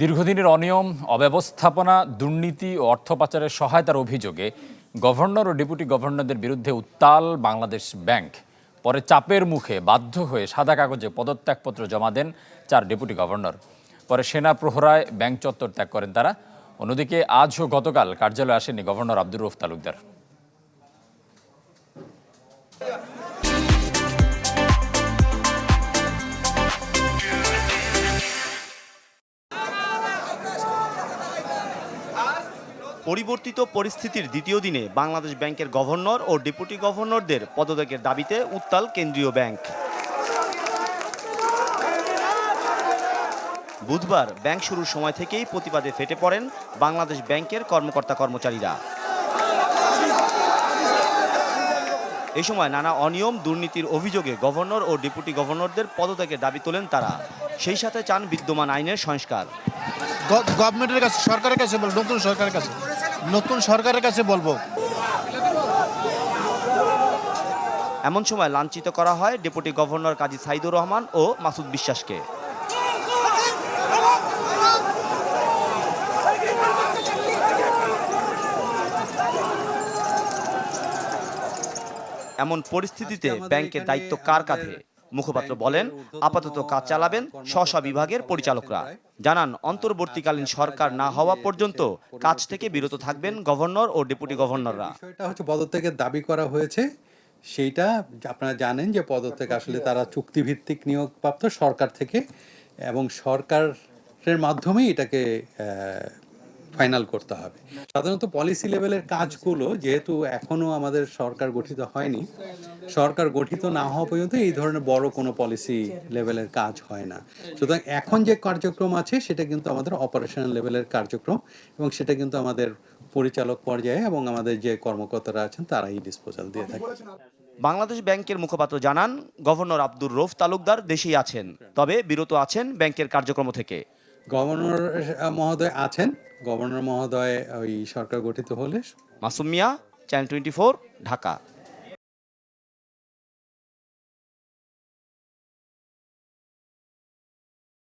দীর্ঘদিনের অনিয়ম, অব্যবস্থাপনা, দুর্নীতি ও অর্থ পাচারের সহায়তার অভিযোগে গভর্নর ও ডেপুটি গভর্নরদের বিরুদ্ধে উত্তাল বাংলাদেশ ব্যাংক। পরে চাপের মুখে বাধ্য হয়ে সাদা কাগজে পদত্যাগপত্র জমা দেন চার ডেপুটি গভর্নর। পরে সেনা প্রহরায় ব্যাংক চত্বর ত্যাগ করেন তারা। অন্যদিকে আজ ও গতকাল কার্যালয়ে আসেনি গভর্নর আব্দুর রউফ তালুকদার। পরিবর্তিত পরিস্থিতির দ্বিতীয় দিনে বাংলাদেশ ব্যাংকের গভর্নর ও ডেপুটি গভর্নরদের পদত্যাগের দাবিতে উত্তাল কেন্দ্রীয় ব্যাংক। বুধবার ব্যাংক শুরুর সময় থেকেই প্রতিবাদে ফেটে পড়েন বাংলাদেশ ব্যাংকের কর্মকর্তা কর্মচারীরা। এই সময় নানা অনিয়ম, দুর্নীতির অভিযোগে গভর্নর ও ডেপুটি গভর্নরদের পদত্যাগের দাবি তোলেন তারা। সেই সাথে চান বিদ্যমান আইনের সংস্কার। গভর্নমেন্টের কাছে, সরকারের কাছে নতুন সরকারের কাছে। নতুন সরকারের কাছে বলব। এমন সময় লাঞ্ছিত করা হয় ডেপুটি গভর্নর কাজী সাইদুর রহমান ও মাসুদ বিশ্বাসকে। এমন পরিস্থিতিতে ব্যাংকের দায়িত্ব কার কাঁধে? মুখপাত্র বলেন আপাতত কাজ চালাবেন স্ব বিভাগের পরিচালকরা। জানান অন্তর্বর্তীকালীন সরকার না হওয়া পর্যন্ত কাজ থেকে বিরত থাকবেন গভর্নর ও ডেপুটি গভর্নররা। বিষয়টা হচ্ছে পদত্যাগের দাবি করা হয়েছে। সেইটা আপনারা জানেন যে পদত্যাগ আসলে তারা চুক্তিভিত্তিক নিয়োগপ্রাপ্ত সরকার থেকে এবং সরকারের মাধ্যমেই এটাকে ফাইনাল করতে হবে। সাধারণত পলিসি লেভেলের কাজগুলো যেহেতু এখনও আমাদের সরকার গঠিত হয়নি সরকার গঠিত না হওয়া পর্যন্ত এই ধরনের বড় কোনো পলিসি লেভেলের কাজ হয় না। সুতরাং এখন যে কার্যক্রম আছে সেটা কিন্তু আমাদের অপারেশনাল লেভেলের কার্যক্রম এবং সেটা কিন্তু আমাদের পরিচালক পর্যায়ে এবং আমাদের যে কর্মকর্তারা আছেন তারাই ডিসপোজাল দিয়ে থাকে। বাংলাদেশ ব্যাংকের মুখপাত্র জানান গভর্নর আব্দুর রৌফ তালুকদার দেশেই আছেন তবে বিরত আছেন ব্যাংকের কার্যক্রম থেকে। গভর্নর মহোদয় আছেন গভর্নর মহোদয় ওই সরকার গঠিত হলে? Masumia channel twenty Dhaka.